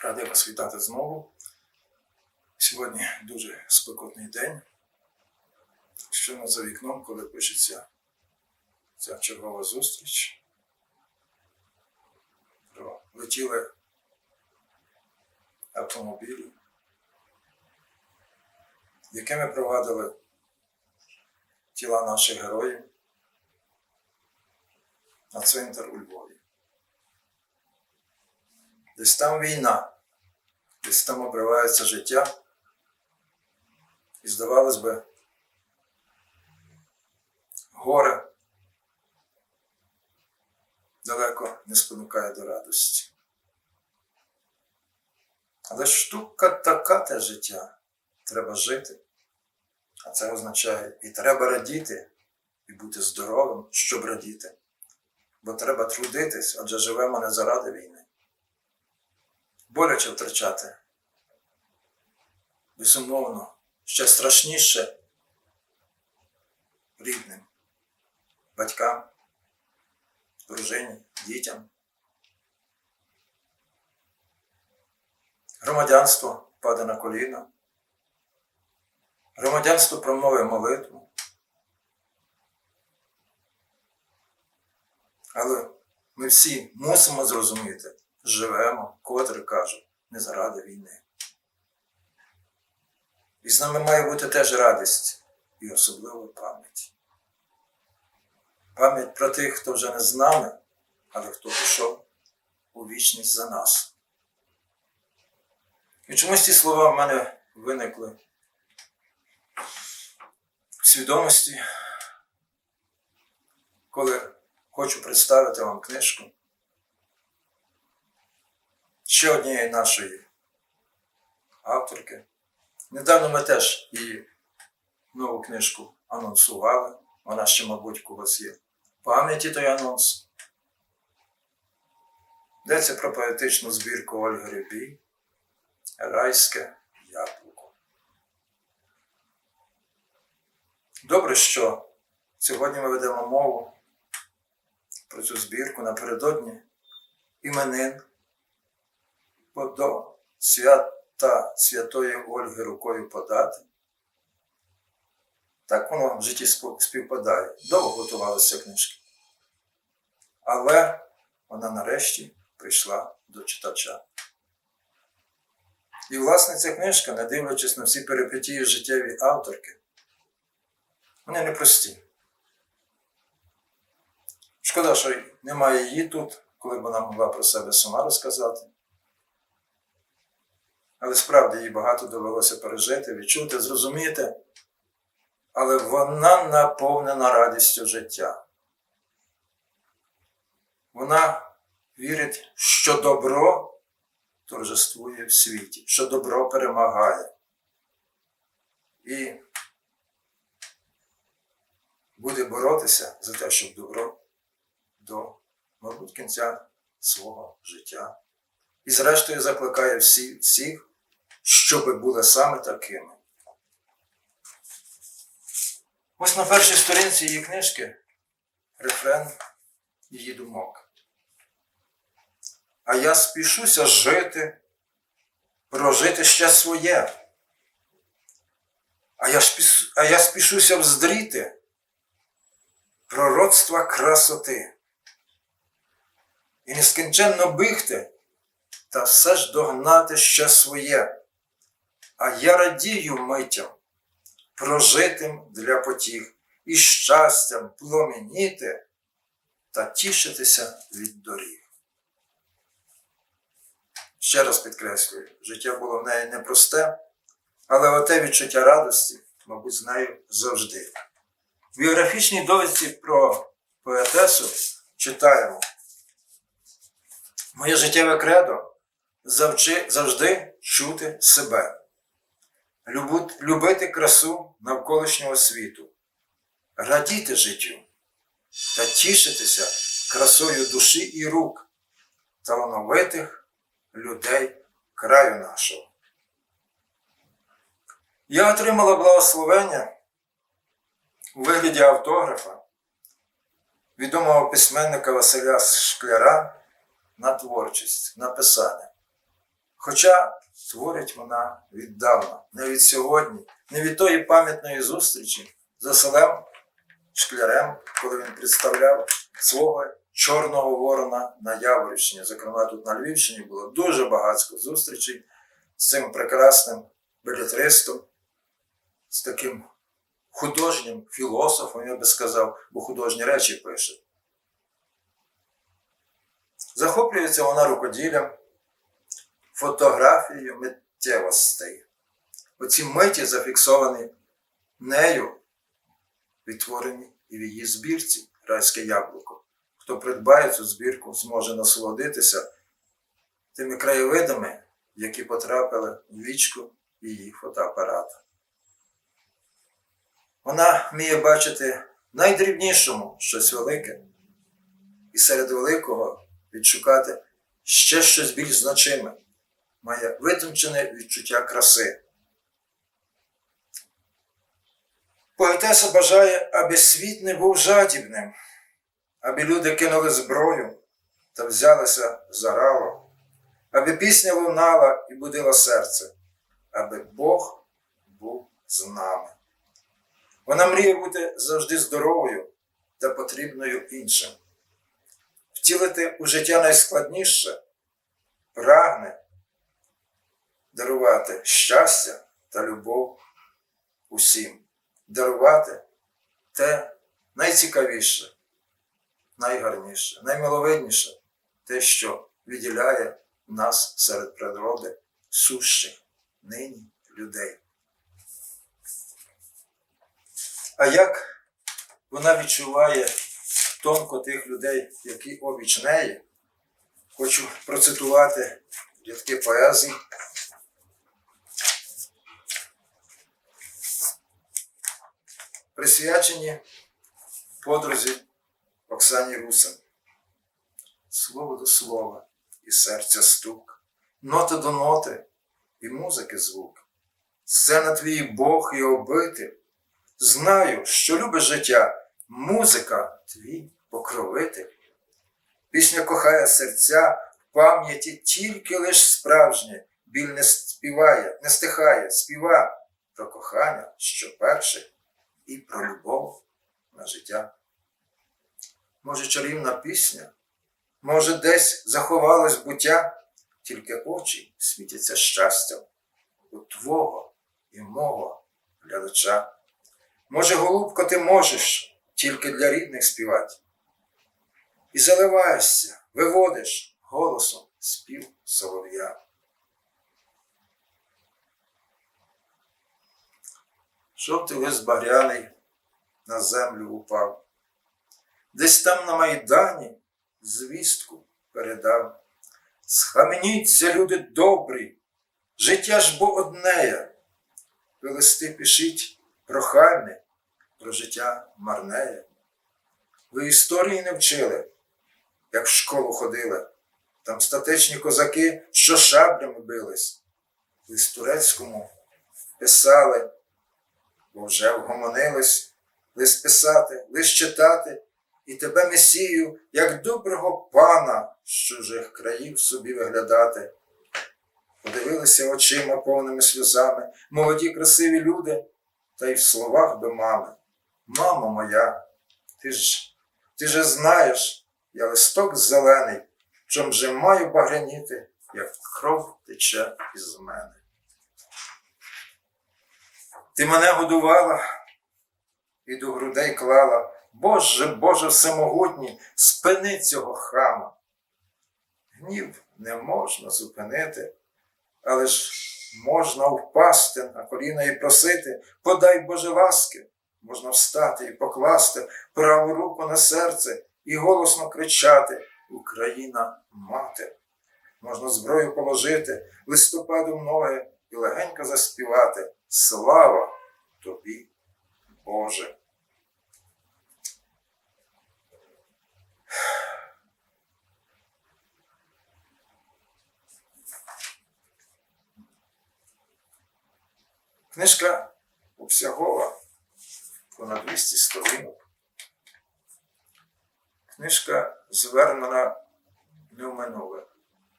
Радий вас вітати знову. Сьогодні дуже спекотний день. Щойно за вікном, коли пишеться ця чергова зустріч, летіли автомобілі, якими провадили тіла наших героїв на цвинтар у Львові. Десь там війна, десь там обривається життя. І здавалось би, горе далеко не спонукає до радості. Але штука така те життя. Треба жити. А це означає і треба радіти, і бути здоровим, щоб радіти. Бо треба трудитись, адже живемо не заради війни боляче втрачати. Безумовно, ще страшніше рідним, батькам, дружині, дітям. Громадянство паде на коліна. Громадянство промовить молитву. Але ми всі мусимо зрозуміти, живемо, котре кажуть, не заради війни. І з нами має бути теж радість і особлива пам'ять. Пам'ять про тих, хто вже не з нами, але хто пішов у вічність за нас. І чомусь ці слова в мене виникли в свідомості, коли хочу представити вам книжку ще однієї нашої авторки. Недавно ми теж її нову книжку анонсували. Вона ще, мабуть, у вас є в пам'яті той анонс. Йдеться про поетичну збірку Ольги Рябій Райське яблуко. Добре, що сьогодні ми ведемо мову про цю збірку напередодні іменин до свята святої Ольги рукою подати. Так воно в житті співпадає. Довго готувалася книжка. Але вона нарешті прийшла до читача. І, власне, ця книжка, не дивлячись на всі перипетії життєві авторки, вони непрості. Шкода, що немає її тут, коли б вона могла про себе сама розказати. Але справді їй багато довелося пережити, відчути, зрозуміти. Але вона наповнена радістю життя. Вона вірить, що добро торжествує в світі, що добро перемагає. І буде боротися за те, щоб добро до, мабуть, кінця свого життя. І, зрештою, закликає всі, всіх щоби були саме такими. Ось на першій сторінці її книжки рефрен її думок. А я спішуся жити, прожити ще своє. А я, спіш... а я спішуся вздріти пророцтва красоти. І нескінченно бігти, та все ж догнати ще своє а я радію митям, прожитим для потіх, і щастям пломініти та тішитися від доріг. Ще раз підкреслюю, життя було в неї непросте, але оте відчуття радості, мабуть, з нею завжди. В біографічній довідці про поетесу читаємо. Моє життєве кредо завжди чути себе любити красу навколишнього світу, радіти життю та тішитися красою душі і рук талановитих людей краю нашого. Я отримала благословення у вигляді автографа відомого письменника Василя Шкляра на творчість, на писання. Хоча творить вона віддавна, не від сьогодні, не від тої пам'ятної зустрічі з Василем Шклярем, коли він представляв свого Чорного Ворона на Яворівщині. Зокрема, тут на Львівщині було дуже багатько зустрічей з цим прекрасним белетристом, з таким художнім філософом, я би сказав, бо художні речі пише. Захоплюється вона рукоділлям, фотографією миттєвостей. Оці миті зафіксовані нею, відтворені і в її збірці Райське яблуко. Хто придбає цю збірку, зможе насолодитися тими краєвидами, які потрапили в вічку її фотоапарата. Вона вміє бачити найдрібнішому щось велике, і серед великого відшукати ще щось більш значиме, має витончене відчуття краси. Поетеса бажає, аби світ не був жадібним, аби люди кинули зброю та взялися за рало, аби пісня лунала і будила серце, аби Бог був з нами. Вона мріє бути завжди здоровою та потрібною іншим. Втілити у життя найскладніше, прагне дарувати щастя та любов усім, дарувати те найцікавіше, найгарніше, наймиловидніше, те, що відділяє нас серед природи сущих нині людей. А як вона відчуває тонко тих людей, які обіч неї, хочу процитувати рядки поезії. Присвячені подрузі Оксані Русин. Слово до слова і серця стук, нота до ноти і музики звук. Сцена твій Бог і обитель. Знаю, що любиш життя, музика твій покровитель. Пісня кохає серця в пам'яті тільки лиш справжнє, біль не співає, не стихає, співа про кохання, що перше, і про любов на життя. Може, чарівна пісня, може, десь заховалось буття, тільки очі світяться щастям у твого і мого глядача. Може, голубко, ти можеш тільки для рідних співати. І заливаєшся, виводиш голосом спів солов'я. Жовтий лист багряний на землю упав. Десь там на майдані звістку передав. Схаменіться, люди добрі, життя ж бо однеє. Ви листи пишіть прохальне, про життя марнеє. Ви історії не вчили, як в школу ходили. Там статечні козаки, що шаблями бились. Лист турецькому писали, бо вже вгомонились, лист писати, лист читати, і тебе, Месію, як доброго пана з чужих країв собі виглядати. Подивилися очима повними сльозами, молоді красиві люди, та й в словах до мами. Мамо моя, ти ж ти же знаєш, я листок зелений, чом же маю багряніти, як кров тече із мене. Ти мене годувала і до грудей клала, Боже, Боже всемогутній, спини цього хама. Гнів не можна зупинити, але ж можна впасти на коліна і просити, подай Боже ласки. Можна встати і покласти праву руку на серце і голосно кричати Україна мати. Можна зброю положити, листопадом ноги і легенько заспівати Слава тобі, Боже! Книжка обсягова понад 200 сторінок. Книжка звернена не в минуле,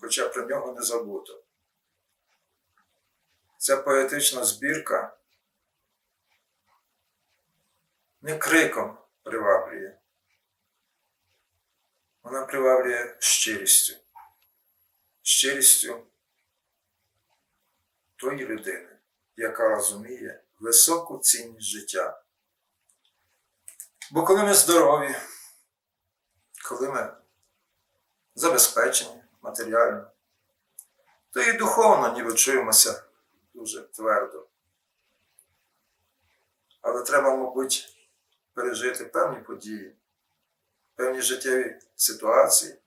хоча про нього не забуто. Ця поетична збірка не криком приваблює. Вона приваблює щирістю. Щирістю тої людини, яка розуміє високу цінність життя. Бо коли ми здорові, коли ми забезпечені матеріально, то і духовно ніби чуємося дуже твердо. Але треба, мабуть, пережити певні події, певні життєві ситуації,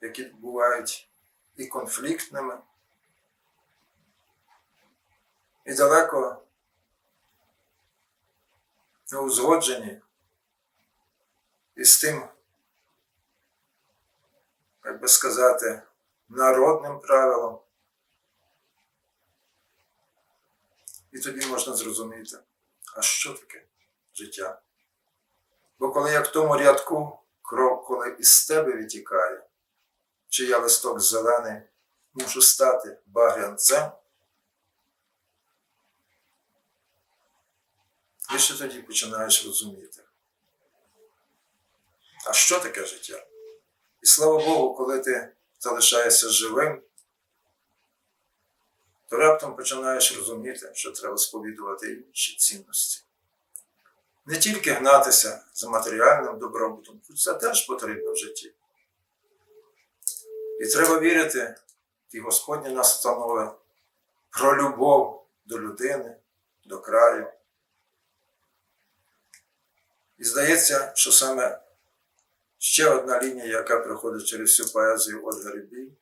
які бувають і конфліктними, і далеко не узгоджені із тим, як би сказати, народним правилом. І тоді можна зрозуміти, а що таке життя? Бо коли як в тому рядку кров, коли із тебе витікає, чи я листок зелений, мушу стати багрянцем, ще тоді починаєш розуміти. А що таке життя? І слава Богу, коли ти залишаєшся живим, то раптом починаєш розуміти, що треба сповідувати інші цінності. Не тільки гнатися за матеріальним добробутом, це теж потрібно в житті. І треба вірити в ті Господні настанови про любов до людини, до краю. І здається, що саме ще одна лінія, яка проходить через всю поезію Ольги Рибій,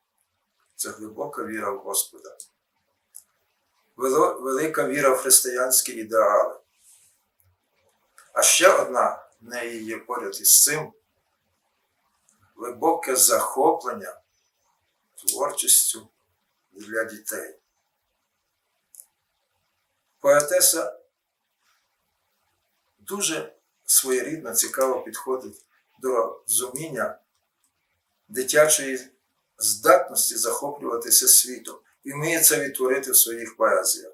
це глибока віра в Господа. Велика віра в християнські ідеали. А ще одна в неї є поряд із цим глибоке захоплення творчістю для дітей. Поетеса дуже своєрідно цікаво підходить до розуміння дитячої здатності захоплюватися світом і вміє це відтворити в своїх поезіях.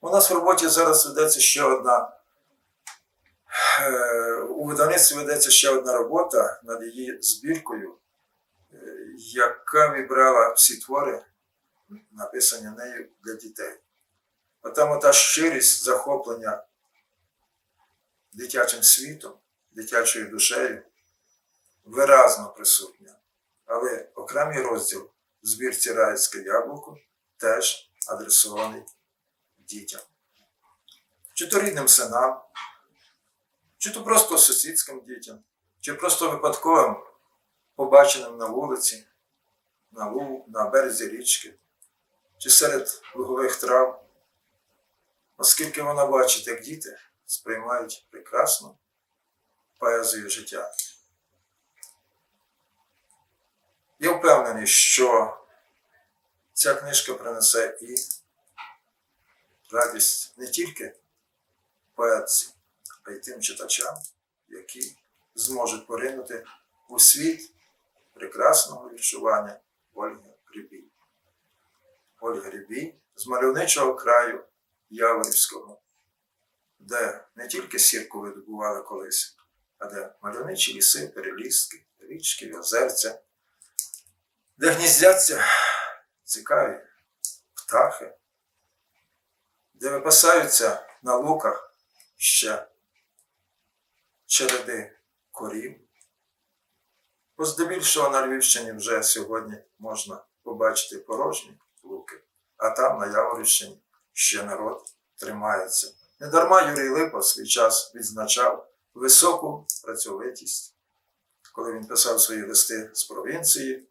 У нас в роботі зараз ведеться ще одна. е, У видавництві ведеться ще одна робота над її збіркою, е, яка вибрала всі твори, написані нею для дітей. Отам ота щирість захоплення дитячим світом, дитячою душею виразно присутня. Але окремий розділ збірці Райське яблуко теж адресований дітям. Чи то рідним синам, чи то просто сусідським дітям, чи просто випадковим побаченим на вулиці, на, лу, на березі річки, чи серед лугових трав, оскільки вона бачить, як діти сприймають прекрасну поезію життя. Я впевнений, що ця книжка принесе і радість не тільки поетці, а й тим читачам, які зможуть поринути у світ прекрасного відчування Ольги Грибій. Ольга Грибій з мальовничого краю Яворівського, де не тільки сірку видобували колись, а де мальовничі ліси, переліски, річки, озерця, де гніздяться цікаві птахи, де випасаються на луках ще череди корів. Бо здебільшого на Львівщині вже сьогодні можна побачити порожні луки, а там на Яворівщині ще народ тримається. Недарма Юрій Липа свій час відзначав високу працьовитість. Коли він писав свої листи з провінції,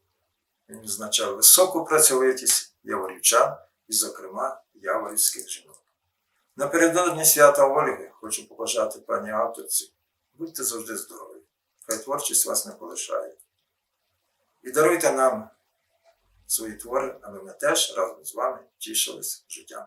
він означав високу працьовитість яворівчан і, зокрема, яворівських жінок. Напередодні свята Ольги хочу побажати пані авторці. Будьте завжди здорові. Хай творчість вас не полишає. І даруйте нам свої твори, аби ми теж разом з вами тішились життям.